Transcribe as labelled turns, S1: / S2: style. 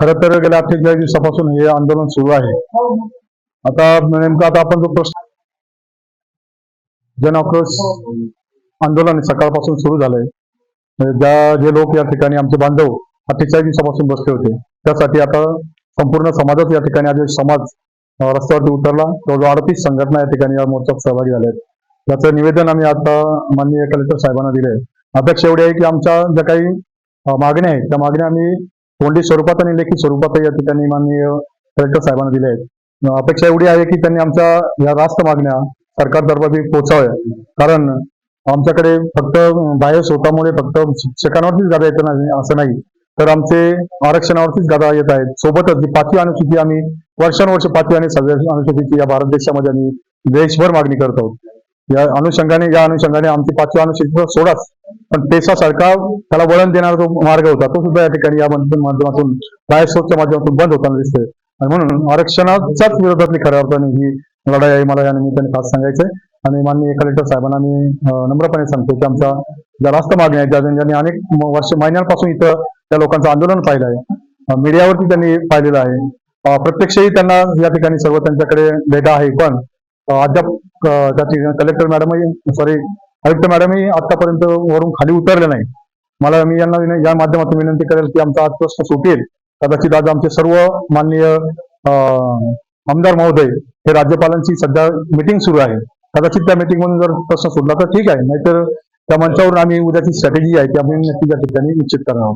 S1: खरं तर गेल्या अठ्ठेचाळीस दिवसापासून हे आंदोलन सुरू आहे. आता नेमकं आता आपण जो प्रश्न जन आक्रोश आंदोलन सकाळपासून सुरू झालंय. म्हणजे ज्या जे लोक या ठिकाणी आमचे बांधव अठ्ठेचाळीस दिवसापासून बसले होते. त्यासाठी आता संपूर्ण समाजात या ठिकाणी आज समाज रस्त्यावरती उतरला. जवळजवळ अडतीस संघटना या ठिकाणी या मोर्चात सहभागी झाल्या आहेत याचं निवेदन आम्ही आता माननीय कलेक्टर साहेबांना दिले अपेक्षा एवढी आहे की आमच्या ज्या काही मागण्या आहेत त्या मागण्या आम्ही तोंडी स्वरूपात आणि लेखी स्वरूपात या ठिकाणी माननीय कलेक्टर साहेबांना दिल्या आहेत. अपेक्षा एवढी आहे की त्यांनी आमच्या या रास्त मागण्या सरकार दरबारी पोहोचाव्या कारण आमच्याकडे फक्त बाह्य स्वतःमुळे फक्त शिक्षकांवरतीच गादा येत नाही असं नाही. तर आमचे आरक्षणावरतीच गादा येत आहेत. सोबतच जी पाचवी अनुसूची आम्ही वर्षानुवर्ष पाचवी आणि सहाव्या अनुसूचीची या भारत देशामध्ये आम्ही देशभर मागणी करत आहोत. या अनुषंगाने या अनुषंगाने आमची पाचवी अनुसूची सोडाच पण पेसा सरकार त्याला वळण देणारा जो मार्ग होता. तो सुद्धा या ठिकाणी या माध्यमातून माध्यमातून बायोस्कोपच्या माध्यमातून बंद होताना दिसतोय. आणि म्हणून आरक्षणाच्याच विरोधातली खऱ्या अर्थाने ही लढाई आहे. मला या निमित्ताने खास सांगायचंय. आणि माननीय कलेक्टर साहेबांना मी नम्रपणे सांगतो की आमच्या ज्या रास्त मागण्या आहेत ज्या ज्यांनी अनेक वर्ष महिन्यांपासून इथं त्या लोकांचं आंदोलन पाहिलं आहे. मीडियावरती त्यांनी पाहिलेलं आहे. प्रत्यक्षही त्यांना या ठिकाणी सर्व त्यांच्याकडे डेटा आहे. पण अद्याप त्याची कलेक्टर मॅडमही सॉरी आयुक्त मॅडमही आतापर्यंत वरून खाली उतरले नाही मला मी यांना या माध्यमातून विनंती करेल की आमचा आज प्रश्न सुटेल. कदाचित आज आमचे सर्व माननीय आमदार महोदय हे राज्यपालांची सध्या मिटिंग सुरू आहे. कदाचित त्या meeting मधून जर प्रश्न सुटला तर ठीक आहे. नाहीतर त्या मंचावरून आम्ही उद्याची स्ट्रॅटेजी आहे ती आम्ही नक्की त्या ठिकाणी निश्चित करणार आहोत.